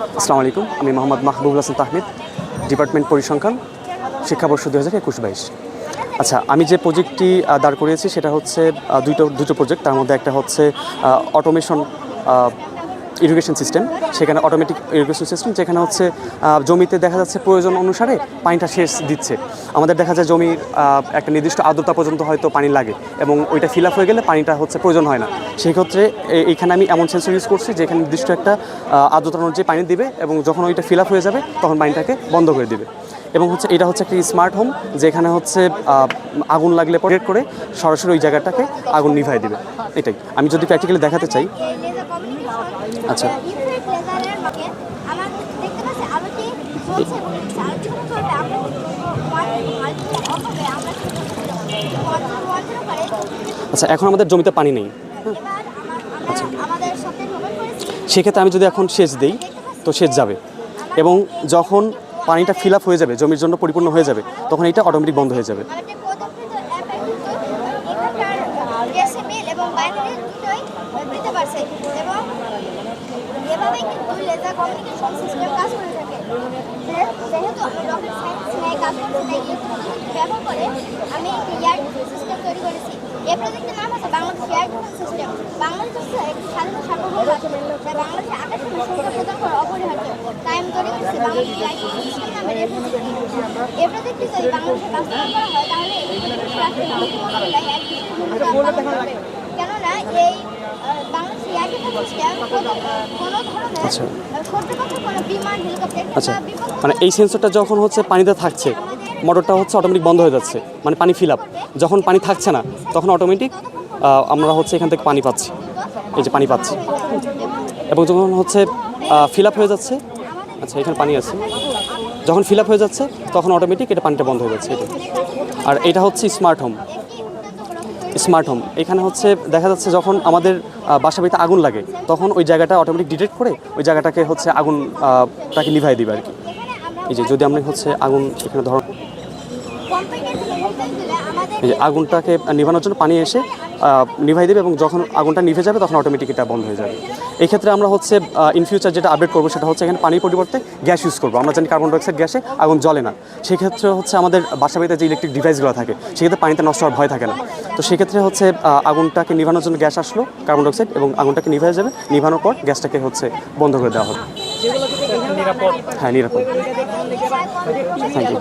আসসালামু আলাইকুম, আমি মোহাম্মদ মাহবুব হাসান তাহমিদ, ডিপার্টমেন্ট পরিসংখ্যান, শিক্ষাবর্ষ দু হাজার একুশ বাইশ। আচ্ছা আমি যে প্রজেক্টটি দাঁড় করিয়েছি সেটা হচ্ছে দুটো দুটো প্রজেক্ট, তার মধ্যে একটা হচ্ছে অটোমেশন ইরিগেশন সিস্টেম সেখানে অটোমেটিক ইরিগেশন সিস্টেম যেখানে হচ্ছে জমিতে দেখা যাচ্ছে প্রয়োজন অনুসারে পানিটা শেষ দিচ্ছে। আমাদের দেখা যায় জমির একটা নির্দিষ্ট আর্দ্রতা পর্যন্ত হয়তো পানি লাগে এবং ওইটা ফিল আপ হয়ে গেলে পানিটা হচ্ছে প্রয়োজন হয় না। সেই ক্ষেত্রে এইখানে আমি এমন সেন্সর ইউজ করছি যেখানে নির্দিষ্ট একটা আর্দ্রতা অনুযায়ী পানি দিবে এবং যখন ওইটা ফিল আপ হয়ে যাবে, তখন পানিটাকে বন্ধ করে দিবে। এবং হচ্ছে এটা হচ্ছে একটি স্মার্ট হোম যেখানে হচ্ছে আগুন লাগলে পরে করে সরাসরি ওই জায়গাটাকে আগুন নিভাই দিবে। এটাই। আমি যদি প্র্যাকটিক্যালি দেখাতে চাই আচ্ছা। আচ্ছা আচ্ছা এখন আমাদের জমিতে পানি নেই। করেছি। সেক্ষেত্রে আমি যদি এখন সেচ দিই তো সেচ যাবে। এবং যখন পানিটা ফিল আপ হয়ে যাবে জমির জন্য পরিপূর্ণ হয়ে যাবে তখন এটা অটোমেটিক বন্ধ হয়ে যাবে মানে প্রদত্ত অ্যাপে কিন্তু এখানকার ডেসিমিল এবং বাইনারি দুটোই দিতে পারছে। এবং এভাবেই কিন্তু লেজার কমিউনিকেশন সিস্টেম কাজ করে থাকে। যেহেতু আমি রকেট সায়েন্স নিয়ে কাজ করছি, তাই ব্যবহার করে আমি একটি এয়ার সিস্টেম তৈরি করেছি। এই প্রজেক্টের নাম হচ্ছে Bangladesh air defence system Bangladesh হচ্ছে একটি স্বাধীন সার্বভৌম রাষ্ট্র। তাই বাংলাদেশে আকাশ সীমা প্রদান করা অপরিহার্য। তাই আমি তৈরি করেছি বাংলাদেশ এয়ার ডিফেন্স সিস্টেম নামের এই প্রজেক্টটি এই প্রজেক্টটি যদি বাংলাদেশে বাস্তবায়ন করা হয় কেননা এই আচ্ছা। হেলিকপ্টার আচ্ছা। মানে এই সেন্সরটা যখন হচ্ছে পানিতে থাকছে মোটরটা হচ্ছে অটোমেটিক বন্ধ হয়ে যাচ্ছে মানে পানি ফিল আপ যখন পানি থাকছে না তখন অটোমেটিক আমরা হচ্ছে এখান থেকে পানি পাচ্ছি। এই যে পানি পাচ্ছি। এবং যখন হচ্ছে ফিল আপ হয়ে যাচ্ছে আচ্ছা এখানে পানি আছে। যখন ফিল হয়ে যাচ্ছে, তখন অটোমেটিক এটা পানিটা বন্ধ হয়ে যাচ্ছে, এটা। আর এটা হচ্ছে স্মার্ট হোম স্মার্ট হোম এখানে হচ্ছে দেখা যাচ্ছে যখন আমাদের বাসা বাড়িতে আগুন লাগে, তখন ওই জায়গাটা অটোমেটিক ডিটেক্ট করে ওই জায়গাটাকে হচ্ছে আগুন তাকে নিভাই দিবে আর কি। এই যে যদি আমরা হচ্ছে আগুন এখানে ধর এই যে আগুনটাকে নিভানোর জন্য পানি এসে নিভাই দেবে এবং যখন আগুনটা নিভে যাবে তখন অটোমেটিক এটা বন্ধ হয়ে যাবে। এই ক্ষেত্রে আমরা হচ্ছে ইন ফিউচার যেটা আপডেট করব সেটা হচ্ছে এখানে পানির পরিবর্তে গ্যাস ইউজ করব। আমরা জানি কার্বন ডাইঅক্সাইড গ্যাসে আগুন জ্বলে না। সেক্ষেত্রে হচ্ছে আমাদের বাসা বাড়িতে যে ইলেকট্রিক ডিভাইসগুলো থাকে সেক্ষেত্রে পানিতে নষ্ট হওয়ার ভয় থাকে না। তো সেক্ষেত্রে হচ্ছে আগুনটাকে নিভানোর জন্য গ্যাস আসলো কার্বন ডাইঅক্সাইড এবং আগুনটাকে নিভে যাবে। নিভানোর পর গ্যাসটাকে হচ্ছে বন্ধ করে দেওয়া হবে। হ্যাঁ নিরাপদ। Thank you